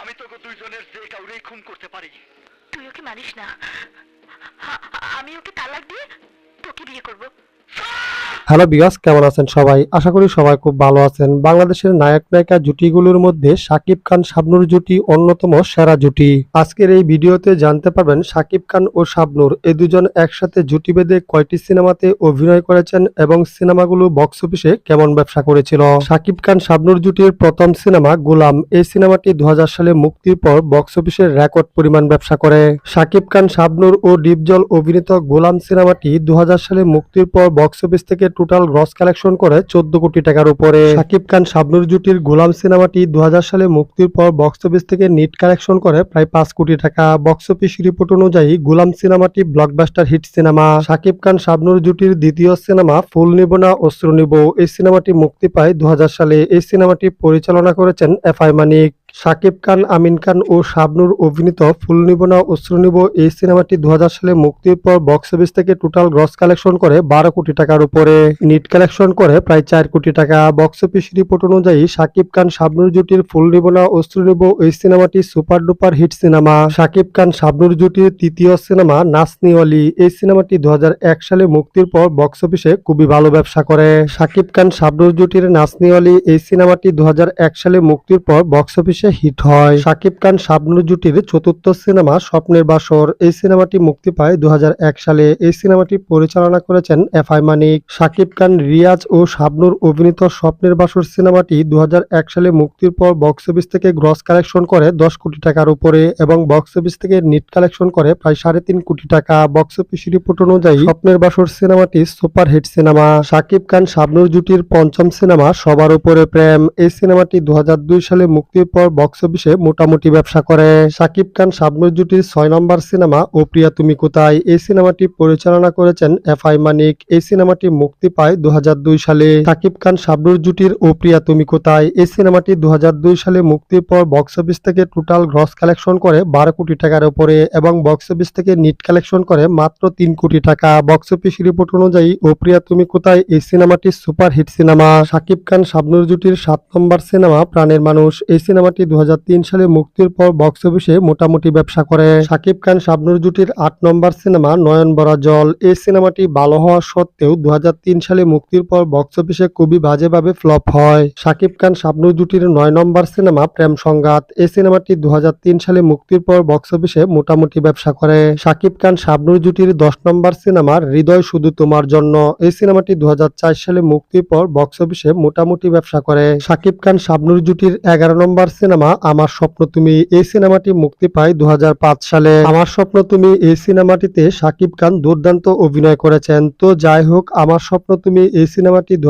আমি তোকে দুইজনের যে কাউরেই খুন করতে পারি। তুই ওকে মানিস না। আমি ওকে তালাক দিয়ে তোকে বিয়ে করব। হ্যালো বিয়াস কেমন আছেন সবাই? আশা করি সবাই খুব ভালো আছেন। বাংলাদেশের নায়ক নায়িকা জুটিগুলোর মধ্যে সাকিব খান শাবনুর জুটি অন্যতম সেরা জুটি। আজকের এই ভিডিওতে জানতে পারবেন সাকিব খান ও শাবনুর এই দুজন একসাথে জুটি বেঁধে কয়টি সিনেমাতে অভিনয় করেছেন এবং সিনেমাগুলো বক্স অফিসে কেমন ব্যবসা করেছিল? সাকিব খান শাবনুর জুটির প্রথম সিনেমা গোলাম, এই সিনেমাটি দু হাজার সালে মুক্তির পর বক্স অফিসের রেকর্ড পরিমাণ ব্যবসা করে। সাকিব খান শাবনুর ও ডিপজল অভিনীত গোলাম সিনেমাটি দু হাজার সালে মুক্তির পর বক্স অফিস থেকে টোটাল গ্রস কালেকশন করে চোদ্দ কোটি টাকার উপরে। সাকিব খান শাবনুর জুটির গোলাম সিনেমাটি দু সালে মুক্তির পর বক্স অফিস থেকে নিট কালেকশন করে প্রায় পাঁচ কোটি টাকা। বক্স অফিস রিপোর্ট অনুযায়ী গোলাম সিনেমাটি blockbuster hit cinema Sakib Khan Shabnur জুটির দ্বিতীয় সিনেমা ফুল নিব না, অস্ত্র নিব। এই সিনেমাটি মুক্তি পায় দু হাজার সালে। এই সিনেমাটি পরিচালনা করেছেন এফ আই মানিক। সাকিব খান, আমিন খান ও শাবনুর অভিনীত ফুল নিব না, অস্ত্র নিব এই সিনেমাটি দু হাজার সালে মুক্তির পর বক্স অফিস থেকে টোটাল গ্রস কালেকশন করে বারো কোটি টাকার উপরে। নিট কালেকশন করে প্রায় চার কোটি টাকা। বক্স অফিস রিপোর্ট অনুযায়ী সাকিব খান, শাবনুর জুটির ফুল নিব না, অস্ত্র নিব এই সিনেমাটি super duper hit cinema Sakib Khan, Shabnur জুটির তৃতীয় সিনেমা নাসনি অলি এই সিনেমাটি দু হাজার এক সালে মুক্তির পর বক্স অফিসে খুবই ভালো ব্যবসা করে। সাকিব খান, শাবনুর জুটির নাসনি অলি এই সিনেমাটি দু হাজার এক সালে মুক্তির পর বক্স অফিসে হিট হয়। সাকিব খান শাবনুর জুটির চতুর্থ সিনেমা স্বপ্নের বাসর। এই সিনেমাটি মুক্তি পায় দু হাজার এক সালে। এই সিনেমাটি পরিচালনা করেছেন এফ আই মানিক। সাকিব খান, রিয়াজ ও শাবনুর অভিনীত স্বপ্নের বাসর সিনেমাটি দু হাজার এক সালে মুক্তির পর বক্স অফিস থেকে গ্রস কালেকশন করে দশ কোটি টাকার উপরে এবং বক্স অফিস থেকে নিট কালেকশন করে প্রায় সাড়ে তিন কোটি টাকা। বক্স অফিস রিপোর্ট অনুযায়ী স্বপ্নের বাসর সিনেমাটি super hit cinema. Sakib Khan, Shabnur জুটির পঞ্চম সিনেমা সবার উপরে প্রেম। এই সিনেমাটি দু হাজার দুই সালে মুক্তির পর বক্স অফিসে মোটামুটি ব্যবসা করে। সাকিব খান শাবনুর জুটির ছয় নম্বর সিনেমা, ও প্রিয়া তুমি কোথায়? এই সিনেমাটি পরিচালনা করেছেন এফ আই মানিক। এই সিনেমাটি মুক্তি পায় দুহাজার দুই সালে। সাকিব খান শাবনুর জুটির ও প্রিয়া তুমি কোথায়? এই সিনেমাটি দুহাজার দুই সালে মুক্তির পর বক্স অফিস থেকে টোটাল গ্রস কালেকশন করে বারো কোটি টাকার উপরে এবং বক্স অফিস থেকে নিট কালেকশন করে মাত্র তিন কোটি টাকা। বক্স অফিস রিপোর্ট অনুযায়ী, ও প্রিয়া তুমি কোথায়? এই সিনেমাটি super hit cinema. Sakib Khan Shabnur জুটির সাত নম্বর সিনেমা, প্রাণের মানুষ। এই সিনেমাটি দু হাজার তিন সালে মুক্তির পর বক্স অফিসে মোটামুটি ব্যবসা করে। সাকিব খান শাবনুর জুটির আট নম্বর সিনেমা নয়ন বরা জল। এই সিনেমাটি ভালো হওয়া সত্ত্বেও দু হাজার তিন সালে মুক্তির পর বক্স অফিসে খুবই বাজেভাবে ফ্লপ হয়। সাকিব খান শাবনুর জুটির নয় নম্বর সিনেমা প্রেম সংঘাত। এই সিনেমাটি দু হাজার তিন সালে মুক্তির পর বক্স অফিসে মোটামুটি ব্যবসা করে। সাকিব খান শাবনুর জুটির দশ নম্বর সিনেমা হৃদয় শুধু তোমার জন্য। এই সিনেমাটি দু হাজার চার সালে মুক্তির পর বক্স অফিসে মোটামুটি ব্যবসা করে। সাকিব খান শাবনুর জুটির এগারো নম্বর সিনেমা আমার স্বপ্ন তুমি এই সিনেমাটি মুক্তি পায় দু হাজার পাঁচ সালে। আমার স্বপ্ন তুমি এই সিনেমাটিতে সাকিব খান দুর্দান্ত অভিনয় করেছেন। তো যাই হোক, আমার স্বপ্ন তুমি এই সিনেমাটি দু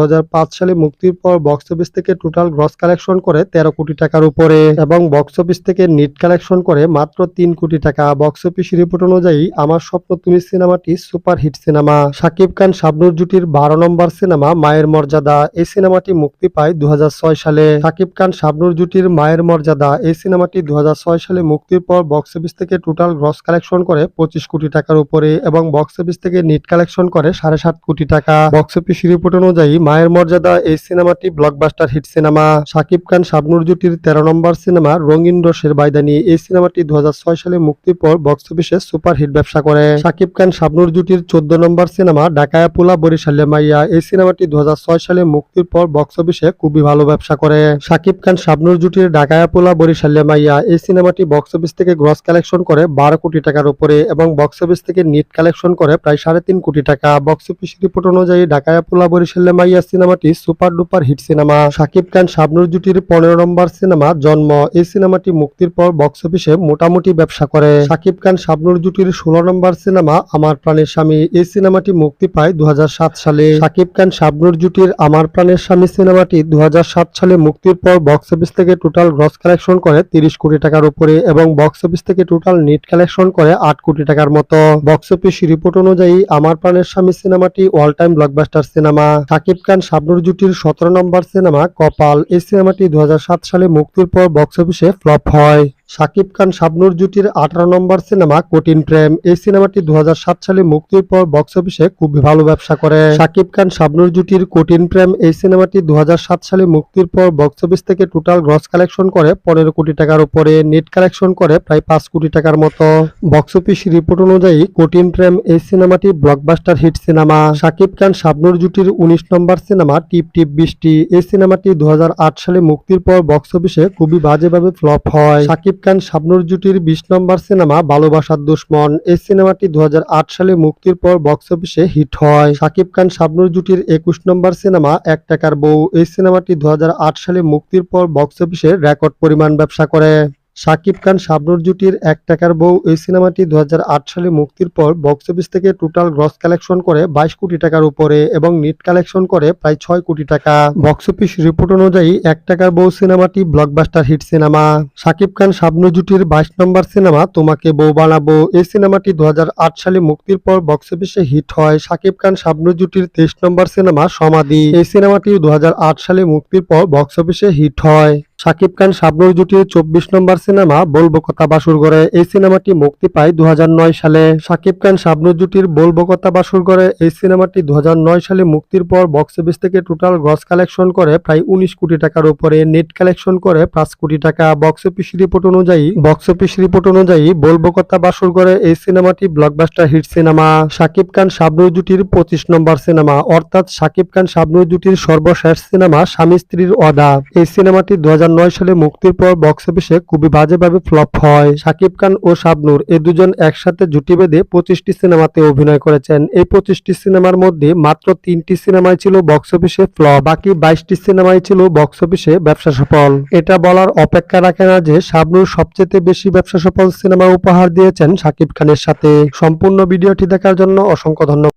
সালে মুক্তির পর বক্স অফিস থেকে টোটাল গ্রস কালেকশন করে তেরো কোটি টাকার উপরে এবং বক্স অফিস থেকে নিট কালেকশন করে মাত্র তিন কোটি টাকা। বক্স অফিস রিপোর্ট অনুযায়ী, আমার স্বপ্ন তুমি সিনেমাটি super hit cinema. Sakib Khan Shabnur জুটির বারো নম্বর সিনেমা, মায়ের মর্যাদা, এই সিনেমাটি মুক্তি পায় দু হাজার ছয় সালে। সাকিব খান শাবনুর জুটির মায়ের মর্যাদা। এই সিনেমাটি দু হাজার ছয় সালে মুক্তির পর বক্স অফিস থেকে টোটাল গ্রস কালেকশন করে পঁচিশ কোটি টাকার উপরে এবং বক্স অফিস থেকে নিট কালেকশন করে সাড়ে সাত কোটি টাকা। বক্স অফিস রিপোর্ট অনুযায়ী মায়ের মর্যাদা এই সিনেমাটি blockbuster hit cinema Sakib Khan, Shabnur জুটির তেরো নম্বর সিনেমা রঙিন রসের বাইদানি এই সিনেমাটি দু হাজার ছয় সালে মুক্তির পর বক্স অফিসে সুপার হিট ব্যবসা করে। সাকিব খান, শাবনুর জুটির চোদ্দ নম্বর সিনেমা ডাকায়া পোলা বরিশালে মাইয়া। এই সিনেমাটি দু হাজার ছয় সালে মুক্তির পর বক্স অফিসে খুবই ভালো ব্যবসা করে। সাকিব খান, শাবনুর জুটির ডাকায়া পোলা বরিশালে মাইয়া। এই সিনেমাটি বক্স অফিস থেকে গ্রস কালেকশন করে বারো কোটি টাকার উপরে এবং বক্স অফিস থেকে নিট কালেকশন করে প্রায় সাড়ে তিন কোটি টাকা। বক্স অফিস রিপোর্ট অনুযায়ী ডাকায়া পোলা, বরিশালে মাইয়া সিনেমাটি super duper hit cinema. Sakib Khan, Shabnur জুটির পনেরো নম্বর সিনেমা জন্ম। এই সিনেমাটি মুক্তির পর বক্স অফিসে মোটামুটি ব্যবসা করে। সাকিব খান, শাবনুর জুটির ষোলো নম্বর সিনেমা আমার প্রাণের স্বামী। এই সিনেমাটি মুক্তি পায় দু হাজার সাত সালে। সাকিব খান, শাবনুর জুটির আমার প্রাণের স্বামী সিনেমাটি দু হাজার সাত সালে মুক্তির পর বক্স অফিস থেকে টোটাল গ্রস কালেকশন করে তিরিশ কোটি টাকার উপরে এবং বক্স অফিস থেকে টোটাল নেট কালেকশন করে আট কোটি টাকার মতো। বক্স অফিস রিপোর্ট অনুযায়ী আমার প্রাণের স্বামী সিনেমাটি all time blockbuster cinema Sakib Khan Shabnur জুটির সতেরো নম্বর সিনেমা কপাল। এই সিনেমাটি দু হাজার সাত সালে মুক্তির পর বক্স অফিসে ফ্লপ হয়। শাকিব খান শাবনুর জুটির আঠারো নম্বর সিনেমা কঠিন প্রেম। এই সিনেমাটি দু হাজার সাত সালে মুক্তির পর বক্স অফিসে খুবই ভালো ব্যবসা করে। শাকিব খান শাবনুর জুটির কঠিন প্রেম, এই সিনেমাটি দু হাজার সাত সালে মুক্তির পর বক্স অফিস থেকে টোটাল গ্রস কালেকশন করে পনেরো কোটি টাকার উপরে। নেট কালেকশন করে প্রায় পাঁচ কোটি টাকার মতো। বক্স অফিস রিপোর্ট অনুযায়ী কঠিন প্রেম, এই সিনেমাটি blockbuster hit cinema Shakib Khan Shabnur জুটির উনিশ নম্বর সিনেমা টিপ টিপ বৃষ্টি, এই সিনেমাটি দু হাজার আট সালে মুক্তির পর বক্স অফিসে খুবই বাজেভাবে ফ্লপ হয়। শাকিব খান শাবনুর জুটির বিশ নম্বর সিনেমা ভালোবাসার দুশ্মন। এই সিনেমাটি দু হাজার আট সালে মুক্তির পর বক্স অফিসে হিট হয়। শাকিব খান শাবনুর জুটির একুশ নম্বর সিনেমা এক টাকার বউ। এই সিনেমাটি দু হাজার আট সালে মুক্তির পর বক্স অফিসে রেকর্ড পরিমাণ ব্যবসা করে। শাকিব খান শাবনুর জুটির এক টাকার বউ এই সিনেমাটি দু হাজার আট সালে মুক্তির পর বক্স অফিস থেকে টোটাল গ্রস কালেকশন করে বাইশ কোটি টাকার উপরে এবং নিট কালেকশন করে প্রায় ছয় কোটি টাকা। বক্স অফিস রিপোর্ট অনুযায়ী এক টাকার বউ সিনেমাটি blockbuster hit cinema Shakib Khan Shabnur জুটির বাইশ নম্বর সিনেমা তোমাকে বউ বানাবো। এই সিনেমাটি দু হাজার আট সালে মুক্তির পর বক্স অফিসে হিট হয়। শাকিব খান শাবনুর জুটির তেইশ নম্বর সিনেমা সমাধি। এই সিনেমাটি দুহাজার আট সালে মুক্তির পর বক্স অফিসে হিট হয়। শাকিব খান শাবনুর জুটির চব্বিশ নম্বর সিনেমা বলব কথা বাসুর ঘরে। এই সিনেমাটি মুক্তি পায় দু হাজার নয় সালে। শাকিব খান শাবনুর জুটির বলব কথা বাসুর ঘরে এই সিনেমাটি দু হাজার নয় সালে মুক্তির পর বক্স অফিস থেকে টোটাল গ্রস কালেকশন করে প্রায় উনিশ কোটি টাকার উপরে। নেট কালেকশন করে পাঁচ কোটি টাকা। বক্স অফিস রিপোর্ট অনুযায়ী বক্স অফিস রিপোর্ট অনুযায়ী বলব কথা বাসুর ঘরে এই সিনেমাটি blockbuster hit cinema Shakib Khan Shabnur জুটির পঁচিশ নম্বর সিনেমা। অর্থাৎ শাকিব খান শাবনুর জুটির সর্বশেষ সিনেমা স্বামী স্ত্রীর অদা এই সিনেমাটি দুই হাজার সালে মুক্তির পর বক্স অফিসে খুবই বাজেভাবে ফ্লপ হয়। শাকিব খান ও শাবনুর এ দুজন একসাথে জুটি বেঁধে পঁচিশটি সিনেমাতে অভিনয় করেছেন। এই পঁচিশটি সিনেমার মধ্যে মাত্র তিনটি সিনেমায় ছিল বক্স অফিসে ফ্লপ বাকি বাইশটি সিনেমায় ছিল বক্স অফিসে ব্যবসা সফল। এটা বলার অপেক্ষা রাখে না যে শাবনুর সবচেয়ে বেশি ব্যবসা সফল সিনেমা উপহার দিয়েছেন শাকিব খানের সাথে। সম্পূর্ণ ভিডিওটি দেখার জন্য অসংখ্য ধন্যবাদ।